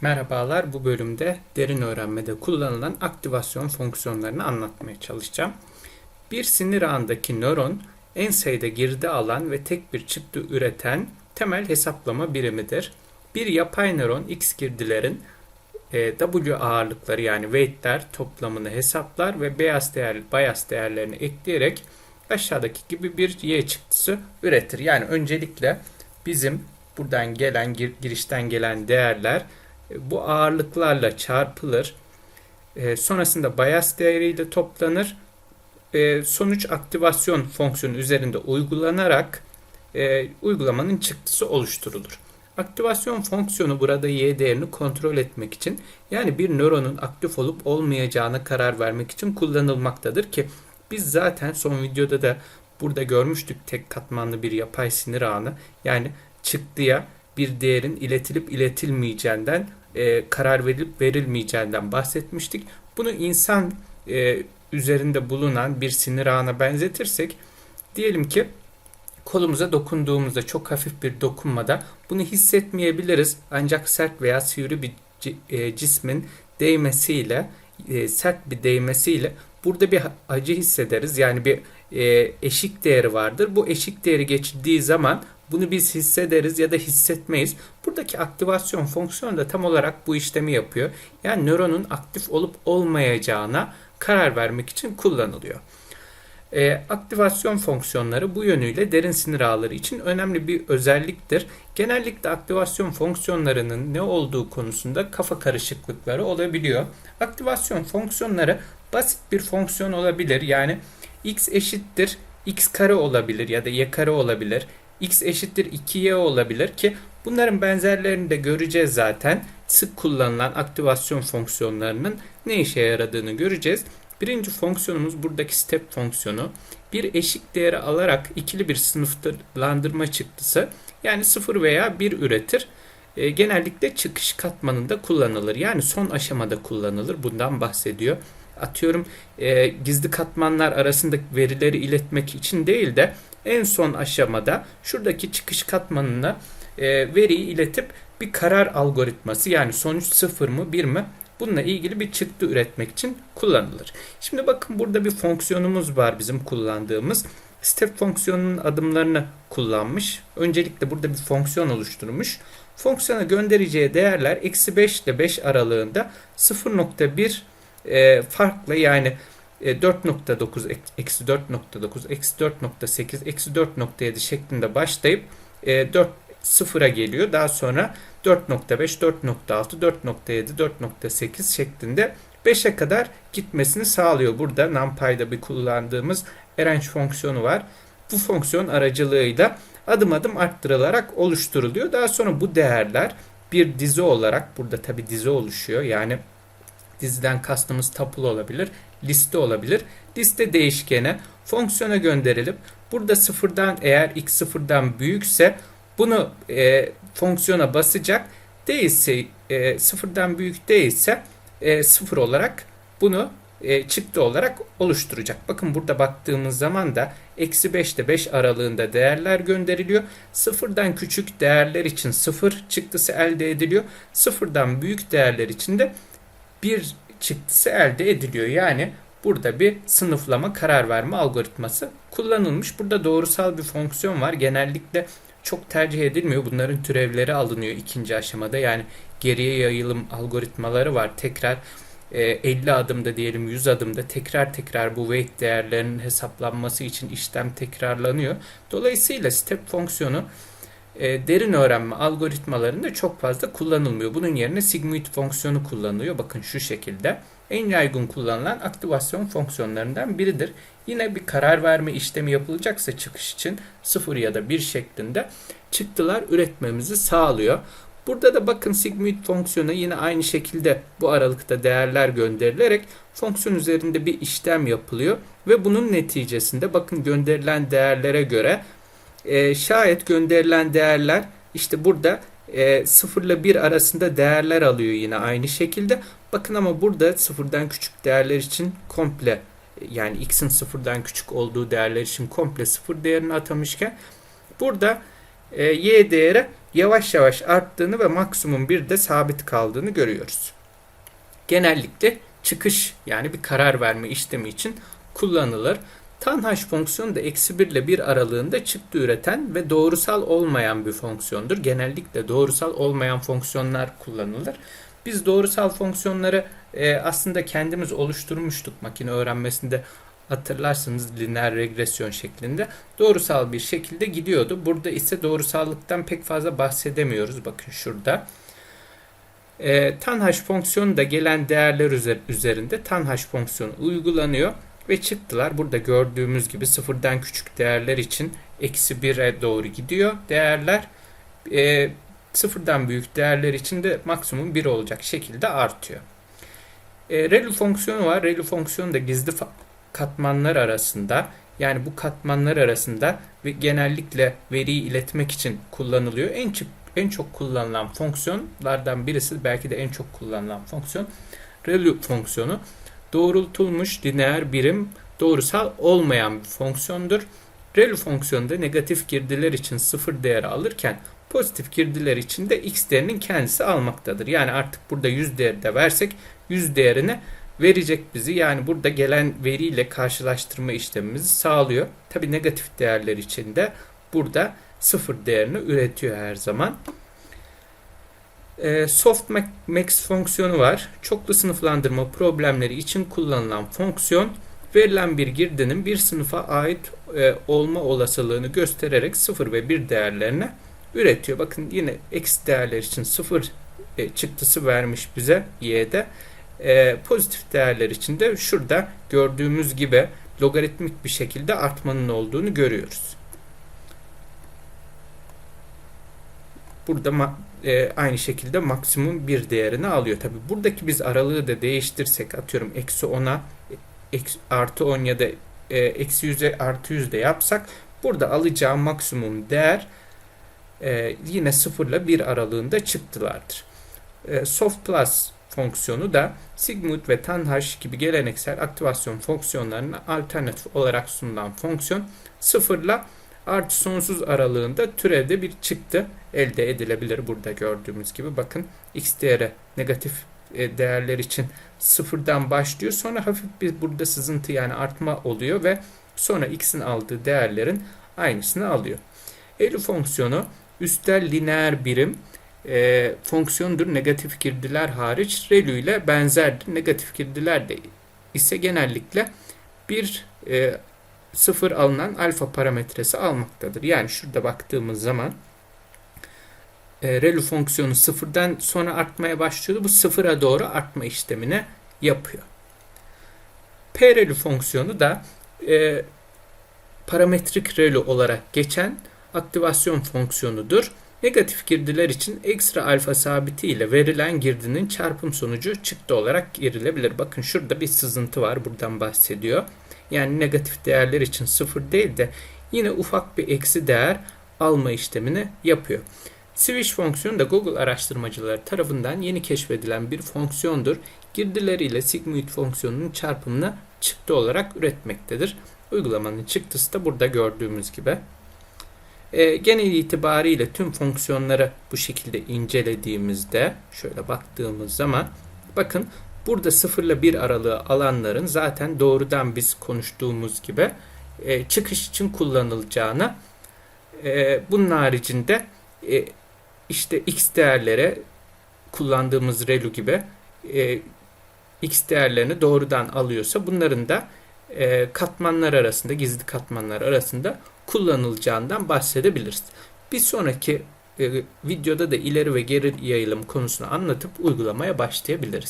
Merhabalar, bu bölümde derin öğrenmede kullanılan aktivasyon fonksiyonlarını anlatmaya çalışacağım. Bir sinir ağındaki nöron en sayıda girdi alan ve tek bir çıktı üreten temel hesaplama birimidir. Bir yapay nöron x girdilerin e, W ağırlıkları yani weightler toplamını hesaplar ve beyaz değer, bias değerlerini ekleyerek aşağıdaki gibi bir y çıktısı üretir. Yani öncelikle bizim buradan gelen gir, girişten gelen değerler bu ağırlıklarla çarpılır. E, sonrasında bias değeriyle toplanır. E, sonuç aktivasyon fonksiyonu üzerinde uygulanarak e, uygulamanın çıktısı oluşturulur. Aktivasyon fonksiyonu burada y değerini kontrol etmek için yani bir nöronun aktif olup olmayacağına karar vermek için kullanılmaktadır ki biz zaten son videoda da burada görmüştük tek katmanlı bir yapay sinir ağını yani çıktıya bir değerin iletilip iletilmeyeceğinden e, karar verilip verilmeyeceğinden bahsetmiştik. Bunu insan e, üzerinde bulunan bir sinir ağına benzetirsek diyelim ki kolumuza dokunduğumuzda çok hafif bir dokunmada bunu hissetmeyebiliriz. Ancak sert veya sivri bir e, cismin değmesiyle e, sert bir değmesiyle burada bir acı hissederiz. Yani bir e, eşik değeri vardır. Bu eşik değeri geçtiği zaman bunu biz hissederiz ya da hissetmeyiz. Buradaki aktivasyon fonksiyonu da tam olarak bu işlemi yapıyor. Yani nöronun aktif olup olmayacağına karar vermek için kullanılıyor. E, aktivasyon fonksiyonları bu yönüyle derin sinir ağları için önemli bir özelliktir. Genellikle aktivasyon fonksiyonlarının ne olduğu konusunda kafa karışıklıkları olabiliyor. Aktivasyon fonksiyonları basit bir fonksiyon olabilir. Yani x eşittir x kare olabilir ya da y kare olabilir x eşittir 2y olabilir ki bunların benzerlerini de göreceğiz zaten. Sık kullanılan aktivasyon fonksiyonlarının ne işe yaradığını göreceğiz. Birinci fonksiyonumuz buradaki step fonksiyonu. Bir eşik değeri alarak ikili bir sınıflandırma çıktısı yani 0 veya 1 üretir. E, genellikle çıkış katmanında kullanılır. Yani son aşamada kullanılır. Bundan bahsediyor. Atıyorum e, gizli katmanlar arasındaki verileri iletmek için değil de en son aşamada şuradaki çıkış katmanına e, veriyi iletip bir karar algoritması yani sonuç sıfır mı bir mi bununla ilgili bir çıktı üretmek için kullanılır. Şimdi bakın burada bir fonksiyonumuz var bizim kullandığımız. Step fonksiyonunun adımlarını kullanmış. Öncelikle burada bir fonksiyon oluşturmuş. Fonksiyona göndereceği değerler eksi 5 ile 5 aralığında 0.1 e, farklı yani 4.9 e, eksi 4.9 eksi 4.8 eksi 4.7 şeklinde başlayıp 4 e, sıfıra geliyor. Daha sonra 4.5, 4.6, 4.7, 4.8 şeklinde 5'e kadar gitmesini sağlıyor. Burada NumPy'da bir kullandığımız arrange fonksiyonu var. Bu fonksiyon aracılığıyla adım adım arttırılarak oluşturuluyor. Daha sonra bu değerler bir dizi olarak burada tabi dizi oluşuyor. Yani diziden kastımız tuple olabilir, liste olabilir. Liste değişkene fonksiyona gönderilip burada sıfırdan eğer x sıfırdan büyükse bunu e, fonksiyona basacak. Değilse e, sıfırdan büyük değilse e, sıfır olarak bunu e, çıktı olarak oluşturacak. Bakın burada baktığımız zaman da eksi 5 ile 5 aralığında değerler gönderiliyor. Sıfırdan küçük değerler için sıfır çıktısı elde ediliyor. Sıfırdan büyük değerler için de bir çıktısı elde ediliyor. Yani burada bir sınıflama karar verme algoritması kullanılmış. Burada doğrusal bir fonksiyon var. Genellikle çok tercih edilmiyor. Bunların türevleri alınıyor ikinci aşamada. Yani geriye yayılım algoritmaları var. Tekrar 50 e, adımda diyelim 100 adımda tekrar tekrar bu weight değerlerinin hesaplanması için işlem tekrarlanıyor. Dolayısıyla step fonksiyonu e, derin öğrenme algoritmalarında çok fazla kullanılmıyor. Bunun yerine sigmoid fonksiyonu kullanılıyor. Bakın şu şekilde. En yaygın kullanılan aktivasyon fonksiyonlarından biridir. Yine bir karar verme işlemi yapılacaksa çıkış için 0 ya da 1 şeklinde çıktılar üretmemizi sağlıyor. Burada da bakın sigmoid fonksiyonu yine aynı şekilde bu aralıkta değerler gönderilerek fonksiyon üzerinde bir işlem yapılıyor ve bunun neticesinde bakın gönderilen değerlere göre e, şayet gönderilen değerler işte burada e, 0 ile 1 arasında değerler alıyor yine aynı şekilde. Bakın ama burada sıfırdan küçük değerler için komple yani x'in sıfırdan küçük olduğu değerler için komple sıfır değerini atamışken burada e, y değeri yavaş yavaş arttığını ve maksimum 1'de sabit kaldığını görüyoruz. Genellikle çıkış yani bir karar verme işlemi için kullanılır. Tanhash fonksiyonu da eksi 1 ile 1 aralığında çıktı üreten ve doğrusal olmayan bir fonksiyondur. Genellikle doğrusal olmayan fonksiyonlar kullanılır. Biz doğrusal fonksiyonları e, aslında kendimiz oluşturmuştuk makine öğrenmesinde hatırlarsanız lineer regresyon şeklinde doğrusal bir şekilde gidiyordu. Burada ise doğrusallıktan pek fazla bahsedemiyoruz. Bakın şurada. E, tanhash fonksiyonu da gelen değerler üzerinde tanhash fonksiyonu uygulanıyor ve çıktılar. Burada gördüğümüz gibi sıfırdan küçük değerler için eksi 1'e doğru gidiyor değerler. E, sıfırdan büyük değerler için de maksimum 1 olacak şekilde artıyor. E, ReLU fonksiyonu var. ReLU fonksiyonu da gizli katmanlar arasında yani bu katmanlar arasında ve genellikle veriyi iletmek için kullanılıyor. En en çok kullanılan fonksiyonlardan birisi belki de en çok kullanılan fonksiyon ReLU fonksiyonu. Doğrultulmuş lineer birim doğrusal olmayan bir fonksiyondur. ReLU fonksiyonu da negatif girdiler için sıfır değeri alırken pozitif girdiler için de x değerinin kendisi almaktadır. Yani artık burada 100 değeri de versek 100 değerini verecek bizi. Yani burada gelen veriyle karşılaştırma işlemimizi sağlıyor. Tabi negatif değerler için de burada sıfır değerini üretiyor her zaman. E, Softmax fonksiyonu var. Çoklu sınıflandırma problemleri için kullanılan fonksiyon verilen bir girdinin bir sınıfa ait e, olma olasılığını göstererek 0 ve 1 değerlerini üretiyor. Bakın yine x değerler için 0 e, çıktısı vermiş bize y'de. E, pozitif değerler için de şurada gördüğümüz gibi logaritmik bir şekilde artmanın olduğunu görüyoruz. Burada e, aynı şekilde maksimum bir değerini alıyor. Tabi buradaki biz aralığı da değiştirsek atıyorum eksi 10'a artı 10 ya da e, eksi 100'e artı 100 de yapsak burada alacağı maksimum değer e, yine 0 ile 1 aralığında çıktılardır. E, soft plus fonksiyonu da Sigmoid ve Tanhash gibi geleneksel aktivasyon fonksiyonlarına alternatif olarak sunulan fonksiyon 0 ile artı sonsuz aralığında türevde bir çıktı elde edilebilir. Burada gördüğümüz gibi bakın x değeri negatif e, değerler için sıfırdan başlıyor. Sonra hafif bir burada sızıntı yani artma oluyor ve sonra x'in aldığı değerlerin aynısını alıyor. Elu fonksiyonu üstel lineer birim e, fonksiyondur. Negatif girdiler hariç ReLU ile benzerdir. Negatif girdiler de ise genellikle bir e, sıfır alınan alfa parametresi almaktadır. Yani şurada baktığımız zaman e, ReLU fonksiyonu sıfırdan sonra artmaya başlıyordu. Bu sıfıra doğru artma işlemini yapıyor. PReLU fonksiyonu da e, parametrik ReLU olarak geçen aktivasyon fonksiyonudur. Negatif girdiler için ekstra alfa sabiti ile verilen girdinin çarpım sonucu çıktı olarak girilebilir. Bakın şurada bir sızıntı var. Buradan bahsediyor. Yani negatif değerler için sıfır değil de yine ufak bir eksi değer alma işlemini yapıyor. Switch fonksiyonu da Google araştırmacıları tarafından yeni keşfedilen bir fonksiyondur. Girdileriyle sigmoid fonksiyonunun çarpımını çıktı olarak üretmektedir. Uygulamanın çıktısı da burada gördüğümüz gibi. E, genel itibariyle tüm fonksiyonları bu şekilde incelediğimizde şöyle baktığımız zaman bakın burada 0 ile 1 aralığı alanların zaten doğrudan biz konuştuğumuz gibi e, çıkış için kullanılacağını e, bunun haricinde e, işte x değerlere kullandığımız relu gibi e, x değerlerini doğrudan alıyorsa bunların da e, katmanlar arasında, gizli katmanlar arasında kullanılacağından bahsedebiliriz. Bir sonraki e, videoda da ileri ve geri yayılım konusunu anlatıp uygulamaya başlayabiliriz.